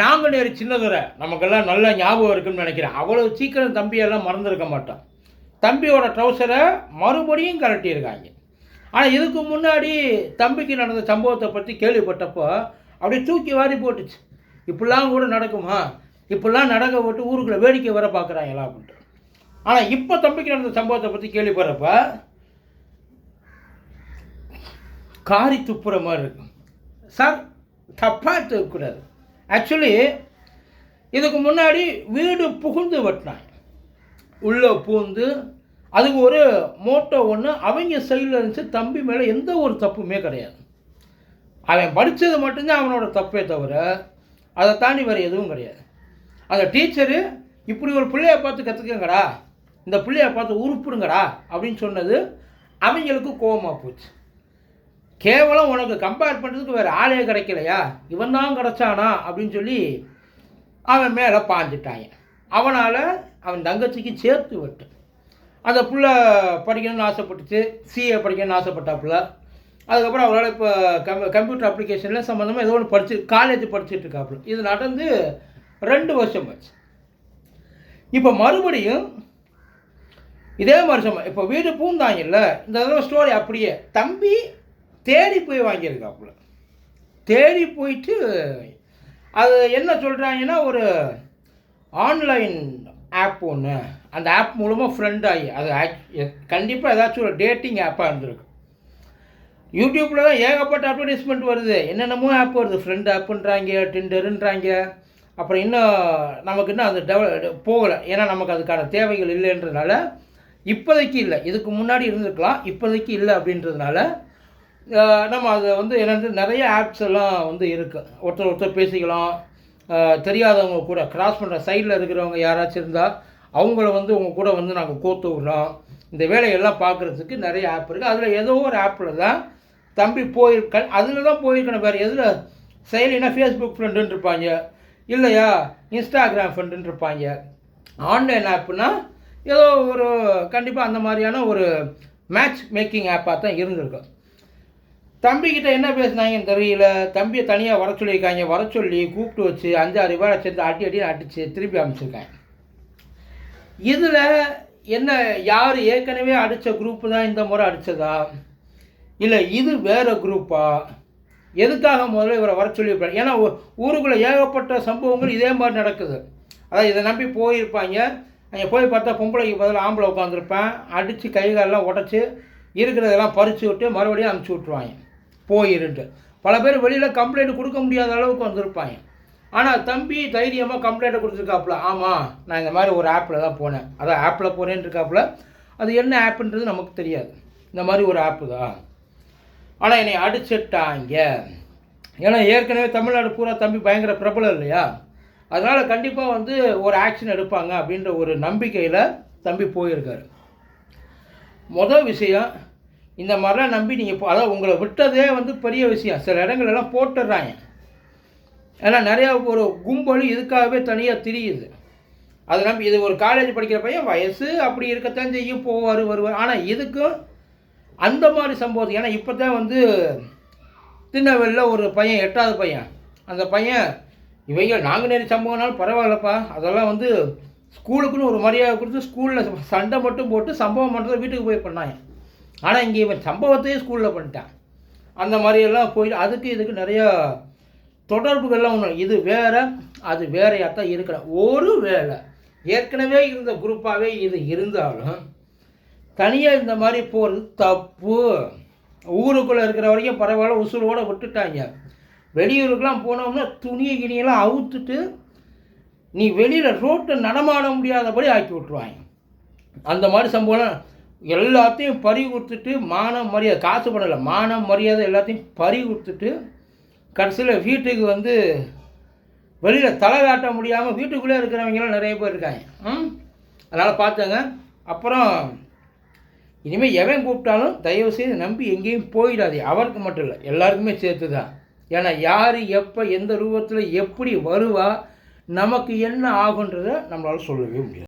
நாங்கள் நேரு சின்னதுரை நமக்கெல்லாம் நல்ல ஞாபகம் இருக்குன்னு நினைக்கிறேன். அவ்வளோ சீக்கிரம் தம்பியெல்லாம் மறந்துருக்க மாட்டோம். தம்பியோட ட்ரௌசரை மறுபடியும் கலட்டியிருக்காங்க ஆனால் இதுக்கு முன்னாடி தம்பிக்கு நடந்த சம்பவத்தை பற்றி கேள்விப்பட்டப்போ அப்படியே தூக்கி வாரி போட்டுச்சு. இப்படிலாம் கூட நடக்குமா இப்படிலாம் நடக்க போட்டு ஊருக்குள்ளே வேடிக்கை வர பார்க்குறாங்களா அப்படின்ட்டு ஆனால் இப்போ தம்பிக்கு நடந்த சம்பவத்தை பற்றி கேள்விப்படுறப்ப காரி துப்புற மாதிரி இருக்கும். சார் தப்பாக தூக்கக்கூடாது ஆக்சுவலி இதுக்கு முன்னாடி வீடு புகுந்து வெட்டினாங்க. உள்ளே பூந்து அதுக்கு ஒரு மோட்டோ ஒன்று அவங்க சைடில் இருந்துச்சு தம்பி மேலே எந்த ஒரு தப்புமே கிடையாது. அவன் படித்தது மட்டும்தான் அவனோட தப்பே தவிர அதை தாண்டி வேறு எதுவும் கிடையாது. அந்த டீச்சரு இப்படி ஒரு பிள்ளையை பார்த்து கற்றுக்கங்கடா இந்த பிள்ளையை பார்த்து உருப்பிடுங்கடா அப்படின்னு சொன்னது அவங்களுக்கு கோபமாக போச்சு. கேவலம் உனக்கு கம்பேர் பண்ணுறதுக்கு வேறு ஆளே கிடைக்கலையா? இவன் தான் கிடச்சானா? அப்படின்னு சொல்லி அவன் மேலே பாஞ்சிட்டாங்க. அவனால் அவன் தங்கச்சிக்கு சேர்த்து விட்டு. அந்த புள்ள படிக்கணும்னு ஆசைப்பட்டுச்சு. சிஏ படிக்கணும்னு ஆசைப்பட்டாப்புல. அதுக்கப்புறம் அவரால் இப்போ கம் கம்ப்யூட்டர் அப்ளிகேஷனில் சம்மந்தமாக ஏதோ ஒன்று படிச்சு காலேஜ் படிச்சுட்டு இருக்காப்புல. இது நடந்து ரெண்டு வருஷம் ஆச்சு. இப்போ மறுபடியும் இதே வருஷம் இப்போ வீடு பூந்தாங்கல்ல இந்த தடவை ஸ்டோரி அப்படியே. தம்பி தேடி போய் வாங்கியிருக்காப்புல. தேடி போயிட்டு அது என்ன சொல்கிறாங்கன்னா ஒரு ஆன்லைன் ஆப் ஒன்று அந்த ஆப் மூலமாக ஃப்ரெண்ட் ஆகி அது கண்டிப்பாக ஏதாச்சும் ஒரு டேட்டிங் ஆப்பாக இருந்திருக்கு யூடியூப்பில் தான் ஏகப்பட்ட அட்வர்டைஸ்மெண்ட் வருது. என்னென்னமோ ஆப் வருது. ஃப்ரெண்ட் ஆப்புன்றாங்க டிண்டருன்றாங்க அப்புறம் இன்னும் நமக்கு இன்னும் அது டெவல போகலை. ஏன்னா நமக்கு அதுக்கான தேவைகள் இல்லைன்றதுனால இப்போதைக்கு இல்லை. இதுக்கு முன்னாடி இருந்திருக்கலாம். இப்போதைக்கு இல்லை அப்படின்றதுனால நம்ம அதை வந்து என்னென்று நிறைய ஆப்ஸ் எல்லாம் வந்து இருக்குது ஒருத்தர் ஒருத்தர் பேசிக்கலாம். தெரியாதவங்க கூட கிராஸ் பண்ணுற சைடில் இருக்கிறவங்க யாராச்சும் இருந்தால் அவங்கள வந்து உங்கள் கூட வந்து நாங்கள் கோத்து விடுறோம் இந்த வேலையெல்லாம் பார்க்குறதுக்கு நிறைய ஆப் இருக்குது அதில் ஏதோ ஒரு ஆப்பில் தான் தம்பி போயிருக்க அதில் தான் போயிருக்கணும் வேறு எதில்? செயலினா ஃபேஸ்புக் ஃப்ரெண்டுன்னு இருப்பாங்க. இல்லையா? இன்ஸ்டாகிராம் ஃப்ரெண்டுன்னு இருப்பாங்க. ஆன்லைன் ஆப்புனா ஏதோ ஒரு கண்டிப்பாக அந்த மாதிரியான ஒரு மேட்ச் மேக்கிங் ஆப்பாக தான் இருந்திருக்கும் தம்பிக்கிட்ட என்ன பேசுனாங்கன்னு தெரியல. தம்பியை தனியாக வர சொல்லியிருக்காங்க. வர சொல்லி கூப்பிட்டு வச்சு அஞ்சாறு பேரை சேர்ந்து அடி அடி அடித்து திருப்பி அமைச்சிருக்காங்க இதில் என்ன யார் ஏற்கனவே அடித்த குரூப்பு தான் இந்த முறை அடித்ததா இல்லை இது வேறு குரூப்பா எதுக்காக முதல்ல இவரை வர சொல்லியிருப்பாங்க ஏன்னா ஊருக்குள்ளே ஏகப்பட்ட சம்பவங்கள் இதே மாதிரி நடக்குது. அதாவது இதை நம்பி போயிருப்பாங்க. அங்கே போய் பார்த்தா பொம்பளைக்கு பதில் ஆம்பளை உட்காந்துருப்பேன் அடித்து கை காலெல்லாம் உடச்சி இருக்கிறதெல்லாம் பறித்து விட்டு மறுபடியும் அனுப்பிச்சி விட்ருவாங்க போயிருன்ட்டு பல பேர் வெளியில் கம்ப்ளைண்ட் கொடுக்க முடியாத அளவுக்கு வந்திருப்பாங்க. ஆனால் தம்பி தைரியமாக கம்ப்ளைண்ட்டை கொடுத்துருக்காப்புல. ஆமாம் நான் இந்த மாதிரி ஒரு ஆப்பில் தான் போனேன். அதான் ஆப்பில் போனேன்னு இருக்காப்புல. அது என்ன ஆப்புன்றது நமக்கு தெரியாது. இந்த மாதிரி ஒரு ஆப்பு தான். ஆனால் என்னை அடிச்சிட்டாங்க. ஏன்னா ஏற்கனவே தமிழ்நாடு பூரா தம்பி பயங்கர பிரபலம் இல்லையா? அதனால் கண்டிப்பாக வந்து ஒரு ஆக்ஷன் எடுப்பாங்க அப்படின்ற ஒரு நம்பிக்கையில் தம்பி போயிருக்காரு. மொதல் விஷயம் இந்த மாதிரிலாம் நம்பி நீங்கள் போ அதாவது உங்களை விட்டதே வந்து பெரிய விஷயம். சில இடங்கள்லாம் போட்டுடுறாங்க. ஏன்னா நிறையா ஒரு கும்பலும் இதுக்காகவே தனியாக திரியுது. அது நம்பி இது ஒரு காலேஜ் படிக்கிற பையன் வயசு அப்படி இருக்கத்தான் செய்யும். போவார் வருவார் ஆனால் இதுக்கும் அந்த மாதிரி சம்பவம் ஏன்னா இப்போ தான் வந்து திருநெல்வேலியில் ஒரு பையன் எட்டாவது பையன். அந்த பையன் இவங்க நாங்குநேரி சம்பவம்னாலும் பரவாயில்லப்பா. அதெல்லாம் வந்து ஸ்கூலுக்குன்னு ஒரு மரியாதை கொடுத்து ஸ்கூலில் சண்டை மட்டும் போட்டு சம்பவம் பண்ணுறது வீட்டுக்கு போய் பண்ணாங்க. ஆனால் இங்கே இவன் சம்பவத்தையே ஸ்கூலில் பண்ணிட்டான். அந்த மாதிரியெல்லாம் போயிட்டு அதுக்கு இதுக்கு நிறையா தொடர்புகள்லாம் ஒன்று இது வேறு அது வேறையாக தான் இருக்கிற ஒரு வேலை. ஏற்கனவே இருந்த குரூப்பாகவே இது இருந்தாலும் தனியாக இந்த மாதிரி போகிறது தப்பு. ஊருக்குள்ளே இருக்கிற வரைக்கும் பரவாயில்ல உசுரோட விட்டுட்டாங்க. வெளியூருக்கெலாம் போனோம்னா துணியை கிணியெல்லாம் அவுத்துட்டு நீ வெளியில் ரோட்டை நடமாட முடியாதபடி ஆக்கி விட்ருவாங்க அந்த மாதிரி சம்பவம் எல்லாத்தையும் பறி கொடுத்துட்டு மானம் மரியாதை காசு பண்ணலை மானம் மரியாதை எல்லாத்தையும் பறி கொடுத்துட்டு கடைசியில் வீட்டுக்கு வந்து வெளியில் தலை காட்ட முடியாமல் வீட்டுக்குள்ளே இருக்கிறவங்களாம் நிறைய பேர் இருக்காங்க. ம்? அதனால் பார்த்துங்க அப்புறம் இனிமேல் எவன் கூப்பிட்டாலும் தயவு செய்து நம்பி எங்கேயும் போயிடாதே. அவருக்கு மட்டும் இல்லை எல்லாருக்குமே சேர்த்து தான் ஏன்னா யார் எப்போ எந்த ரூபத்தில் எப்படி வருவா நமக்கு என்ன ஆகுன்றதை நம்மளால் சொல்லவே முடியாது.